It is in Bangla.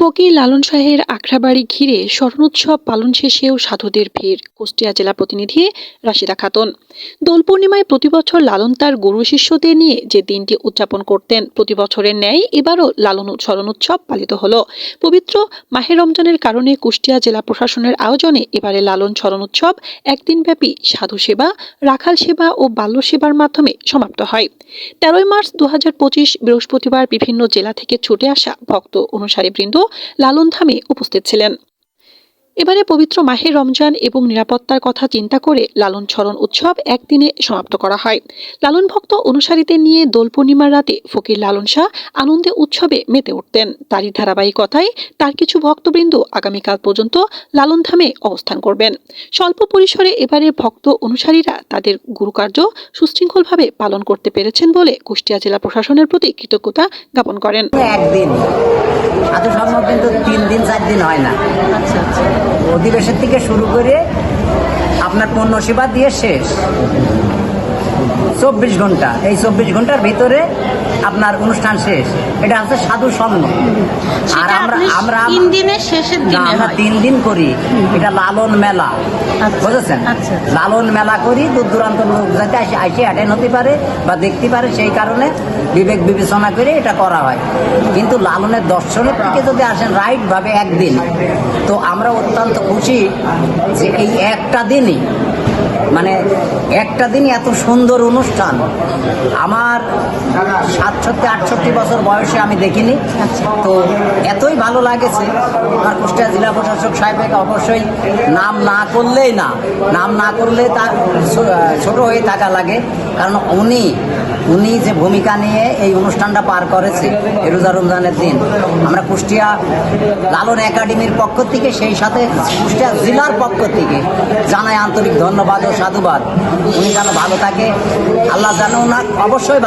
ফকির লালন শাহের আখড়াবাড়ি ঘিরে স্মরণোৎসব পালন শেষেও সাধুদের ভিড়, কুষ্টিয়া জেলা প্রতিনিধি রাশিদা খাতুন। দোল পূর্ণিমায় প্রতিবছর লালন তার গুরু শিষ্যদের নিয়ে যে দিনটি উদযাপন করতেন, প্রতি বছরের ন্যায় এবারও লালন স্মরণোৎসব পালিত হলো। পবিত্র মাহে রমজানের কারণে কুষ্টিয়া জেলা প্রশাসনের আয়োজনে এবারে লালন স্মরণোৎসব একদিনব্যাপী সাধু সেবা, রাখাল সেবা ও বাল্য সেবার মাধ্যমে সমাপ্ত হয়। তেরোই মার্চ দু হাজার পঁচিশ বৃহস্পতিবার বিভিন্ন জেলা থেকে ছুটে আসা ভক্ত অনুসারীবৃন্দ লালন ধামে উপস্থিত ছিলেন। এবারে পবিত্র মাহে রমজান এবং নিরাপত্তার কথা চিন্তা করে লালন ছরণ উৎসব একদিনে সমাপ্ত করা হয়। লালন ভক্ত অনুসারীদের নিয়ে দোল পূর্ণিমার রাতে ফকির লালন শাহ আনন্দে উৎসবে মেতে উঠতেন। তারই ধারাবাহিকতায় তার কিছু ভক্তবৃন্দ আগামীকাল পর্যন্ত লালন ধামে অবস্থান করবেন। স্বল্প পরিসরে এবারে ভক্ত অনুসারীরা তাদের গুরুকার্য সুশৃঙ্খলভাবে পালন করতে পেরেছেন বলে কুষ্টিয়া জেলা প্রশাসনের প্রতি কৃতজ্ঞতা জ্ঞাপন করেন। একদিন সাধু কিন্তু তিন দিন চার দিন হয় না। আচ্ছা আচ্ছা। অধিবেশন থেকে শুরু করে আপনার পণ্য সেবা দিয়ে শেষ। চব্বিশ ঘণ্টা। এই চব্বিশ ঘণ্টার ভিতরে আপনার অনুষ্ঠান শেষ। এটা হচ্ছে সাধু সঙ্গ আর আমরা আমরা তিন দিনের শেষের না, আমরা তিন দিন করি। এটা লালন মেলা। আচ্ছা, বুঝেছেন? আচ্ছা। লালন মেলা করি দূর দূরান্ত লোক যাতে আসে আসে অ্যাটেন্ড হতে পারে বা দেখতে পারে সেই কারণে বিবেক বিবেচনা করে এটা করা হয়। কিন্তু লালনের দর্শনের থেকে যদি আসেন রাইটভাবে একদিন তো আমরা অত্যন্ত খুশি যে এই একটা দিনই একটা দিন এত সুন্দর অনুষ্ঠান। আমার সাতষট্টি, আটষট্টি বছর বয়সে আমি দেখিনি। তো এতই ভালো লাগেছে। আমার কুষ্টিয়া জেলা প্রশাসক সাহেবকে অবশ্যই নাম না করলেই না। নাম না করলে তার ছোট হয়ে থাকা লাগে। কারণ উনি উনি যে ভূমিকা নিয়ে এই অনুষ্ঠানটা পার করেছে রোজা রমজানের দিন, আমরা কুষ্টিয়া লালন একাডেমির পক্ষ থেকে, সেই সাথে কুষ্টিয়া জেলার পক্ষ থেকে জানাই আন্তরিক ধন্যবাদ ও সাধুবাদ। উনি যেন ভালো থাকে, আল্লাহ যেন না অবশ্যই